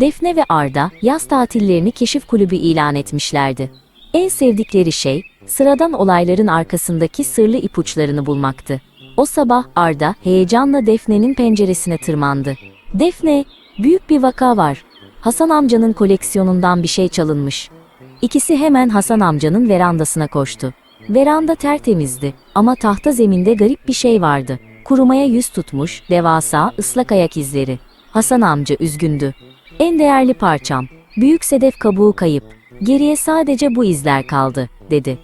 Defne ve Arda yaz tatillerini keşif kulübü ilan etmişlerdi. En sevdikleri şey sıradan olayların arkasındaki sırlı ipuçlarını bulmaktı. O sabah Arda heyecanla Defne'nin penceresine tırmandı. Defne, büyük bir vaka var. Hasan amcanın koleksiyonundan bir şey çalınmış. İkisi hemen Hasan amcanın verandasına koştu. Veranda tertemizdi ama tahta zeminde garip bir şey vardı. Kurumaya yüz tutmuş, devasa, ıslak ayak izleri. Hasan amca üzgündü. En değerli parçam, büyük sedef kabuğu kayıp. Geriye sadece bu izler kaldı, dedi.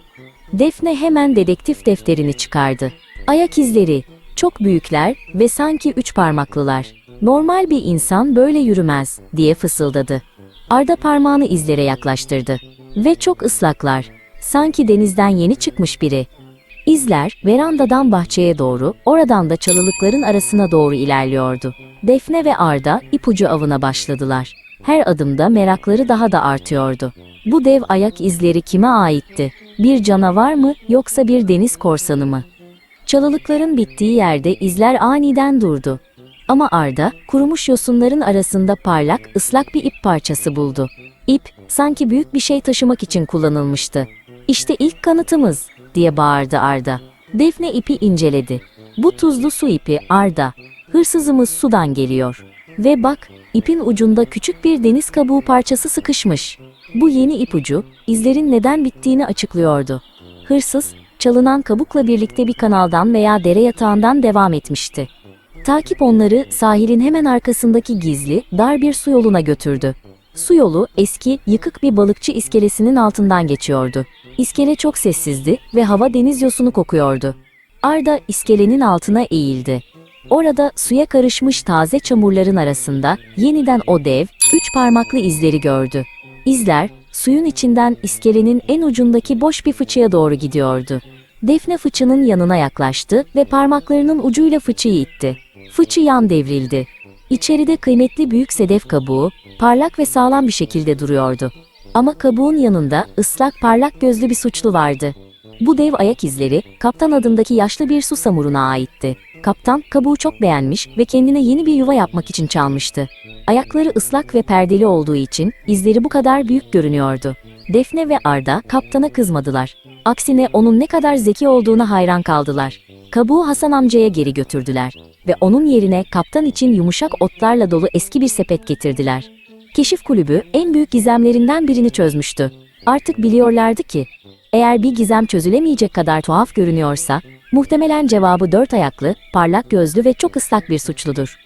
Defne hemen dedektif defterini çıkardı. Ayak izleri, çok büyükler ve sanki üç parmaklılar. Normal bir insan böyle yürümez, diye fısıldadı. Arda parmağını izlere yaklaştırdı. Ve çok ıslaklar. Sanki denizden yeni çıkmış biri. İzler verandadan bahçeye doğru, oradan da çalılıkların arasına doğru ilerliyordu. Defne ve Arda ipucu avına başladılar. Her adımda merakları daha da artıyordu. Bu dev ayak izleri kime aitti? Bir canavar mı yoksa bir deniz korsanı mı? Çalılıkların bittiği yerde izler aniden durdu. Ama Arda, kurumuş yosunların arasında parlak, ıslak bir ip parçası buldu. İp, sanki büyük bir şey taşımak için kullanılmıştı. İşte ilk kanıtımız, diye bağırdı Arda. Defne ipi inceledi. Bu tuzlu su ipi Arda. Hırsızımız sudan geliyor. Ve bak, ipin ucunda küçük bir deniz kabuğu parçası sıkışmış. Bu yeni ipucu, izlerin neden bittiğini açıklıyordu. Hırsız, çalınan kabukla birlikte bir kanaldan veya dere yatağından devam etmişti. Takip onları sahilin hemen arkasındaki gizli, dar bir su yoluna götürdü. Su yolu eski, yıkık bir balıkçı iskelesinin altından geçiyordu. İskele çok sessizdi ve hava deniz yosunu kokuyordu. Arda iskelenin altına eğildi. Orada suya karışmış taze çamurların arasında yeniden o dev, üç parmaklı izleri gördü. İzler, suyun içinden iskelenin en ucundaki boş bir fıçıya doğru gidiyordu. Defne fıçının yanına yaklaştı ve parmaklarının ucuyla fıçıyı itti. Fıçı yan devrildi. İçeride kıymetli büyük sedef kabuğu, parlak ve sağlam bir şekilde duruyordu. Ama kabuğun yanında ıslak parlak gözlü bir suçlu vardı. Bu dev ayak izleri, kaptan adındaki yaşlı bir su samuruna aitti. Kaptan, kabuğu çok beğenmiş ve kendine yeni bir yuva yapmak için çalmıştı. Ayakları ıslak ve perdeli olduğu için izleri bu kadar büyük görünüyordu. Defne ve Arda kaptana kızmadılar. Aksine onun ne kadar zeki olduğuna hayran kaldılar. Kabuğu Hasan amcaya geri götürdüler ve onun yerine kaptan için yumuşak otlarla dolu eski bir sepet getirdiler. Keşif kulübü en büyük gizemlerinden birini çözmüştü. Artık biliyorlardı ki, eğer bir gizem çözülemeyecek kadar tuhaf görünüyorsa, muhtemelen cevabı dört ayaklı, parlak gözlü ve çok ıslak bir suçludur.